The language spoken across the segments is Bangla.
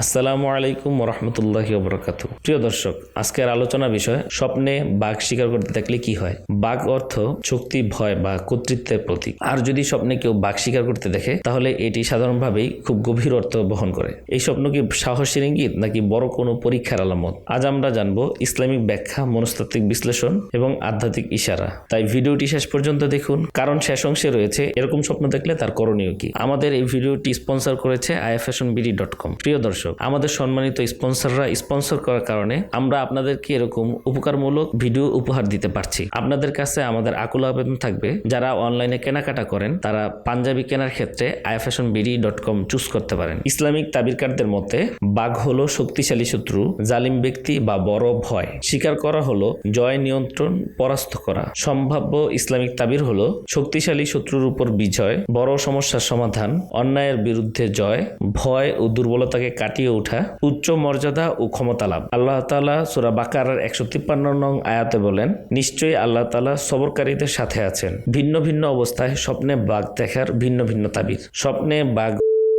আসসালামু আলাইকুম রহমতুল্লাহ বরকাত প্রিয় দর্শক, আজকের আলোচনা বিষয় স্বপ্নে বাঘ শিকার করতে থাকলে কি হয়? বাঘ অর্থ শক্তি, ভয় বা কর্তৃত্বের প্রতীক। আর যদি স্বপ্নে কেউ বাঘ শিকার করতে দেখে, তাহলে এটি সাধারণভাবেই খুব গভীর অর্থ বহন করে। এই স্বপ্ন কি সাহসের ইঙ্গিত নাকি বড় কোনো পরীক্ষার আলামত? আজ আমরা জানব ইসলামিক ব্যাখ্যা, মনস্তাত্ত্বিক বিশ্লেষণ এবং আধ্যাত্মিক ইশারা। তাই ভিডিওটি শেষ পর্যন্ত দেখুন। কারণ শেষ অংশে রয়েছে এরকম স্বপ্ন দেখলে তার করণীয় কি? আমাদের এই ভিডিওটি স্পন্সর করেছে আইএফএশন বিডি ডট কম। প্রিয় দর্শক আমাদের সম্মানিত স্পন্সররা স্পন্সর করার কারণে আমরা আপনাদেরকে এরকম উপকারমূলক ভিডিও উপহার দিতে পারছি। আপনাদের কাছে আমাদের আকুল আবেদন থাকবে, যারা অনলাইনে কেনাকাটা করেন, তারা পাঞ্জাবি কেনার ক্ষেত্রে আইএফএশন বিডি ডট কম চুজ করতে পারেন। ইসলামিক তাবিরকারদের মতে, বাঘ হলো শক্তিশালী শত্রু, জালিম ব্যক্তি বা বড় ভয়। স্বীকার করা হলো জয় নিয়ন্ত্রণ, পরাস্ত করা। সম্ভাব্য ইসলামিক তাবির হলো শক্তিশালী শত্রুর উপর বিজয়, বড় সমস্যার সমাধান, অন্যায়ের বিরুদ্ধে জয়, ভয় ও দুর্বলতাকে কাটিয়ে ওঠা উচ্চ মর্যাদা ও ক্ষমতা লাভ। আল্লাহ তালা সুরা বাকার একশো তিপ্পান্ন নং আয়াতে বলেন, নিশ্চয়ই আল্লাহ তালা সবরকারীদের সাথে আছেন। ভিন্ন ভিন্ন অবস্থায় স্বপ্নে বাঘ দেখার ভিন্ন ভিন্ন তাবির স্বপ্নে বাঘ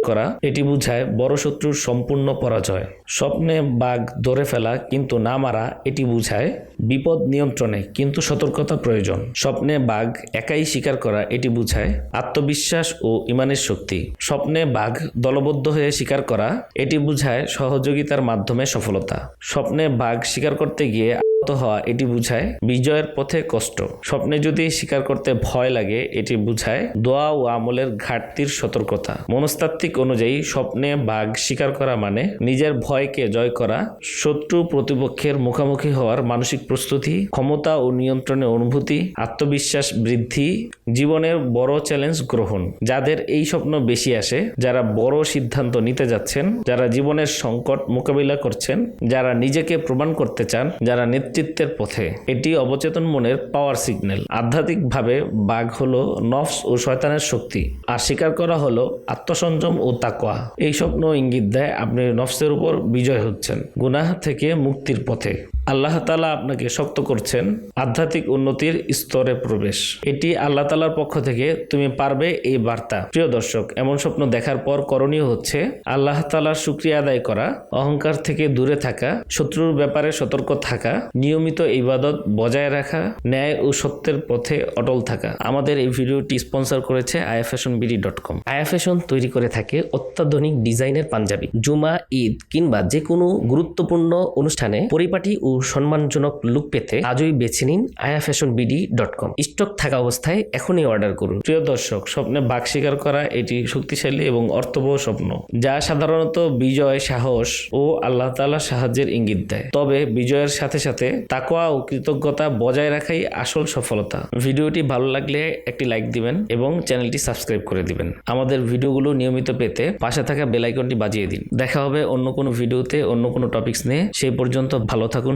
করা, এটি বোঝায় বড় শত্রুর সম্পূর্ণ পরাজয়। স্বপ্নে বাঘ ধরে ফেলা কিন্তু না মারা, এটি বোঝায় বিপদ নিয়ন্ত্রণে কিন্তু সতর্কতা প্রয়োজন। স্বপ্নে বাঘ একাই শিকার করা, এটি বুঝায় আত্মবিশ্বাস ও ইমানের শক্তি। স্বপ্নে বাঘ দলবদ্ধ হয়ে শিকার করা, এটি বুঝায় সহযোগিতার মাধ্যমে সফলতা। স্বপ্নে বাঘ শিকার করতে গিয়ে হওয়া এটি বুঝায় বিজয়ের পথে কষ্ট। স্বপ্নে যদি স্বীকার করতে ভয় লাগে, এটি বুঝায় দোয়া ও আমলের ঘাটতির সতর্কতা। মনস্তাত্ত্বিক অনুযায়ী, স্বপ্নে বাঘ স্বীকার করা মানে নিজের ভয়কে জয় করা, শত্রু প্রতিপক্ষের মুখোমুখি হওয়ার মানসিক প্রস্তুতি, ক্ষমতা ও নিয়ন্ত্রণের অনুভূতি, আত্মবিশ্বাস বৃদ্ধি, জীবনের বড় চ্যালেঞ্জ গ্রহণ। যাদের এই স্বপ্ন বেশি আসে, যারা বড় সিদ্ধান্ত নিতে যাচ্ছেন, যারা জীবনের সংকট মোকাবিলা করছেন, যারা নিজেকে প্রমাণ করতে চান, যারা নেতৃত্বের পথে। এটি অবচেতন মনের পাওয়ার সিগন্যাল আধ্যাত্মিকভাবে বাঘ হলো নফস ও শয়তানের শক্তি, আর স্বীকার করা হলো আত্মসংযম ও তাকোয়া এই স্বপ্ন ইঙ্গিত দেয় আপনি নফসের উপর বিজয় হচ্ছেন, গুনাহ থেকে মুক্তির পথে। আল্লাহ তালা আপনাকে শক্ত করছেন, আধ্যাত্মিক উন্নতির স্তরে প্রবেশ। এটি আল্লাহ তালার পক্ষ থেকে তুমি পারবে এই বার্তা। প্রিয় দর্শক, এমন স্বপ্ন দেখার পর করণীয় হচ্ছে আল্লাহ তালার শুক্রিয়া আদায় করা, অহংকার থেকে দূরে থাকা, শত্রুর ব্যাপারে সতর্ক থাকা, নিয়মিত ইবাদত বজায় রাখা, ন্যায় ও সত্যের পথে অটল থাকা। আমাদের এই ভিডিওটি স্পন্সর করেছে আইএফএশন বিডি ডট কম। আইএফএশন তৈরি করে থাকে অত্যাধুনিক ডিজাইনের পাঞ্জাবি। জুমা, ঈদ কিংবা যে কোনো গুরুত্বপূর্ণ অনুষ্ঠানে পরিপাটি ও সম্মানজনক লুক পেতে আজই বেছে নিন আয়া fashion BD dot com stock থাকা অবস্থায় এখনই অর্ডার করুন। প্রিয় দর্শক, স্বপ্নে বাঘ শিকার করা এটি শক্তিশালী এবং অর্থবহ স্বপ্ন, যা সাধারণত বিজয়, সাহস ও আল্লাহ তাআলা সাহায্যের ইঙ্গিত দেয়। তবে বিজয়ের সাথে সাথে তাকোয়া ও কৃতজ্ঞতা বজায় রাখাই আসল সফলতা। ভিডিওটি ভালো লাগলে একটি লাইক দিবেন এবং চ্যানেলটি সাবস্ক্রাইব করে দিবেন। আমাদের ভিডিওগুলো নিয়মিত পেতে পাশে থাকা বেলাইকনটি বাজিয়ে দিন। দেখা হবে অন্য কোনো ভিডিওতে অন্য কোনো টপিকস নিয়ে। সেই পর্যন্ত ভালো থাকুন